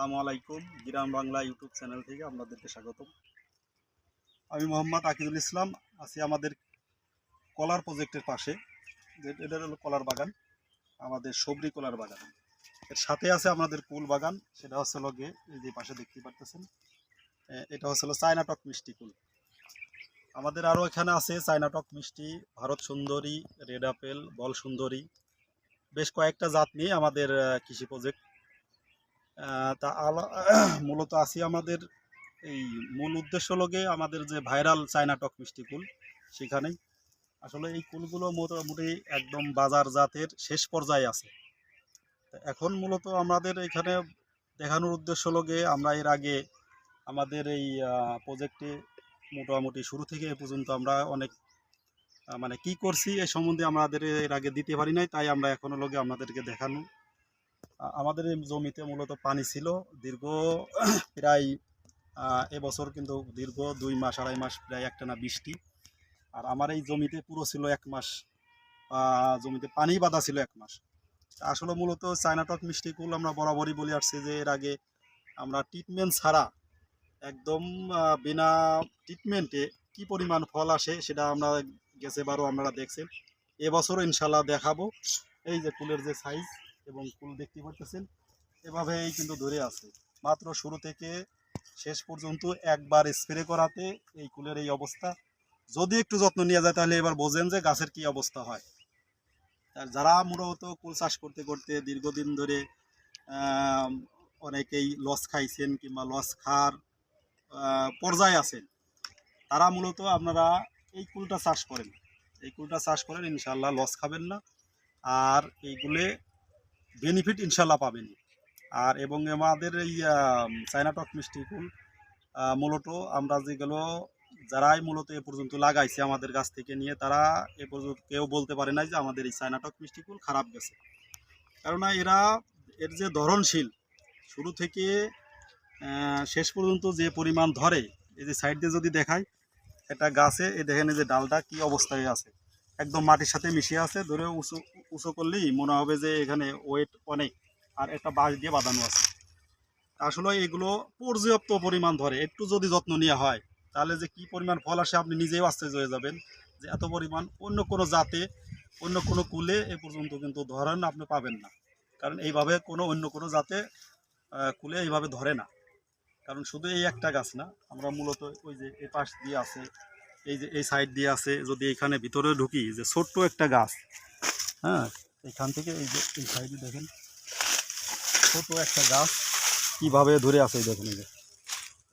আসসালামু আলাইকুম, গ্রাম Bangla YouTube channel থেকে আপনাদেরকে স্বাগতম। আমি মোহাম্মদ আকিদুল ইসলাম, আছি আমাদের কলার প্রজেক্টের পাশে। এটা হলো কলার বাগান, আমাদের সবরি কলার বাগান। এর সাথে আছে আমাদের কুল বাগান, সেটা হচ্ছে লগে এই যে পাশে দেখতে পারতেছেন। এটা হচ্ছে চায়না টক মিষ্টি কুল। আমাদের আরও এখানে আছে চায়না টক মিষ্টি, ভারত সুন্দরী, রেড আপেল, বল সুন্দরী। বেশ কয়েকটা জাত নিয়ে আমাদের কৃষি প্রজেক্ট তা আলা- মূলত আছি আমাদের এই মূল উদ্দেশ্য লগে আমাদের যে ভাইরাল চায়না টক মিষ্টি কুল, সেখানেই। আসলে এই কুলগুলো মোটামুটি একদম বাজার জাতের শেষ পর্যায়ে আছে। এখন মূলত আমাদের এখানে দেখানোর উদ্দেশ্য লগে আমরা এর আগে আমাদের এই প্রজেক্টে মোটামুটি শুরু থেকে এ পর্যন্ত আমরা অনেক মানে কি করছি এই সম্বন্ধে আমাদের এর আগে দিতে পারি নাই, তাই আমরা এখনও লগে আমাদেরকে দেখানো আমাদের জমিতে মূলত পানি ছিল। দীর্ঘ প্রায় এবছর কিন্তু দীর্ঘ দুই মাস, আড়াই মাস, প্রায় একটানা বৃষ্টি। আর আমার এই জমিতে পুরো ছিল এক মাস জমিতে পানি বাঁধা ছিল এক মাস। আসলে মূলত চায়নাটক মিষ্টি কুল আমরা বরাবরই বলে আসছি যে, এর আগে আমরা ট্রিটমেন্ট ছাড়া একদম বিনা ট্রিটমেন্টে কি পরিমাণ ফল আসে সেটা আমরা গেছে বারো আপনারা দেখছেন। এবছরও ইনশাল্লাহ দেখাবো। এই যে কুলের যে সাইজ এবং কুল দেখতে পারতেছেন, এভাবেই কিন্তু ধরে আছে। মাত্র শুরু থেকে শেষ পর্যন্ত একবার স্প্রে করাতে এই কুলের এই অবস্থা। যদি একটু যত্ন নিয়ে যায়, তাহলে এবার বোঝেন যে গাছের কি অবস্থা হয়। আর যারা মূলত কুল চাষ করতে করতে দীর্ঘদিন ধরে অনেকেই লস খাইছেন কিংবা লস খার পর্যায়ে আছেন, তারা মূলত আপনারা এই কুলটা চাষ করেন। এই কুলটা চাষ করেন ইনশাল্লাহ লস খাবেন না। আর এইগুলো বেনিফিট ইনশাল্লাহ পাবেন। আর এবং আমাদের এই আম, চায়না টক মিষ্টি আহ, মূলত আমরা যেগুলো যারাই মূলত এ পর্যন্ত লাগাইছে আমাদের গাছ থেকে নিয়ে তারা এ পর্যন্ত কেউ বলতে পারে নাই যে আমাদের এই চায়না টক মিষ্টি কুল খারাপ গেছে। কেননা এরা এর যে ধরনশীল শুরু থেকে শেষ পর্যন্ত যে পরিমাণ ধরে এই যে সাইড দিয়ে যদি দেখায় একটা গাছে এ দেখেন যে ডালটা কি অবস্থায় আছে। একদম মাটির সাথে মিশিয়ে আছে, ধরে উঁচু উঁচু করলেই মনে হবে যে এখানে ওয়েট অনেক, আর একটা বাঁশ দিয়ে বাঁধানো আছে। আসলে এগুলো পর্যাপ্ত পরিমাণ ধরে, একটু যদি যত্ন নেওয়া হয়, তাহলে যে কি পরিমাণ ফল আসে আপনি নিজেও আশ্চর্য হয়ে যাবেন যে এত পরিমাণ অন্য কোনো জাতে, অন্য কোনো কুলে এ পর্যন্ত কিন্তু ধরেন আপনি পাবেন না। কারণ এইভাবে কোনো অন্য কোনো জাতে কুলে এইভাবে ধরে না। কারণ শুধু এই একটা গাছ না, আমরা মূলত ওই যে এই পাশ দিয়ে আছে এই যে, এই সাইড দিয়ে আছে, যদি এখানে ভিতরে ঢুকি যে ছোট্ট একটা গাছ হ্যাঁ এখান থেকে এই যে, এই সাইডে দেখেন, ছোট একটা গাছ কীভাবে ধরে আছে দেখুন এই যে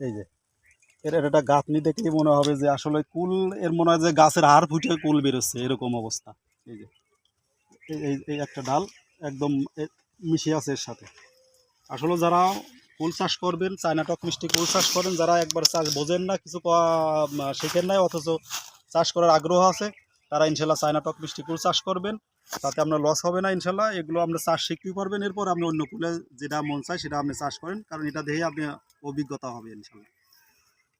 এই যে। এর একটা গাঁথনি দেখলেই মনে হবে যে আসলে কুল, এর মনে হয় যে গাছের হাড় ফুটে কুল বেরোচ্ছে, এরকম অবস্থা। এই যে, এই এই একটা ডাল একদম মিশে আছে এর সাথে। আসলে যারা ফুল চাষ করবেন, চায়না টক মিষ্টি ফুল চাষ করেন, যারা একবার চাষ বোঝেন না, কিছু শেখেন নাই, অথচ চাষ করার আগ্রহ আছে, তারা ইনশাল্লাহ চায়না টক মিষ্টি ফুল চাষ করবেন। তাতে আপনার লস হবে না ইনশাল্লাহ, এগুলো আপনি চাষ শিখতে পারবেন। এরপর আপনি অন্য ফুলে যেটা মন চায় সেটা আপনি চাষ করেন, কারণ এটা দেখে আপনি অভিজ্ঞতা হবে ইনশাল্লাহ।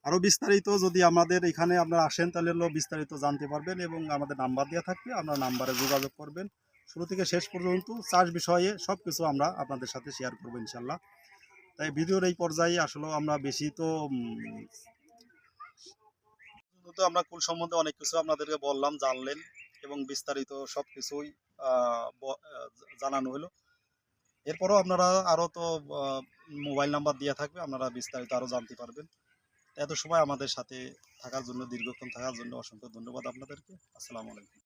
আরও বিস্তারিত যদি আমাদের এখানে আপনারা আসেন, তাহলে হলো বিস্তারিত জানতে পারবেন এবং আমাদের নাম্বার দেওয়া থাকবে, আপনার নাম্বারে যোগাযোগ করবেন। শুরু থেকে শেষ পর্যন্ত চাষ বিষয়ে সব কিছু আমরা আপনাদের সাথে শেয়ার করব ইনশাল্লাহ। তাই ভিডিওর এই পর্যায়ে আসলে আমরা বেশি তো তো আমরা কুল সম্বন্ধে অনেক কিছু আপনাদেরকে বললাম, জানলেন এবং বিস্তারিত সব কিছুই জানানো হলো। এরপরও আপনারা আরও তো মোবাইল নাম্বার দেওয়া থাকবে, আপনারা বিস্তারিত আরও জানতে পারবেন। এত সময় আমাদের সাথে থাকার জন্য, দীর্ঘক্ষণ থাকার জন্য অসংখ্য ধন্যবাদ আপনাদেরকে। আসসালামু আলাইকুম।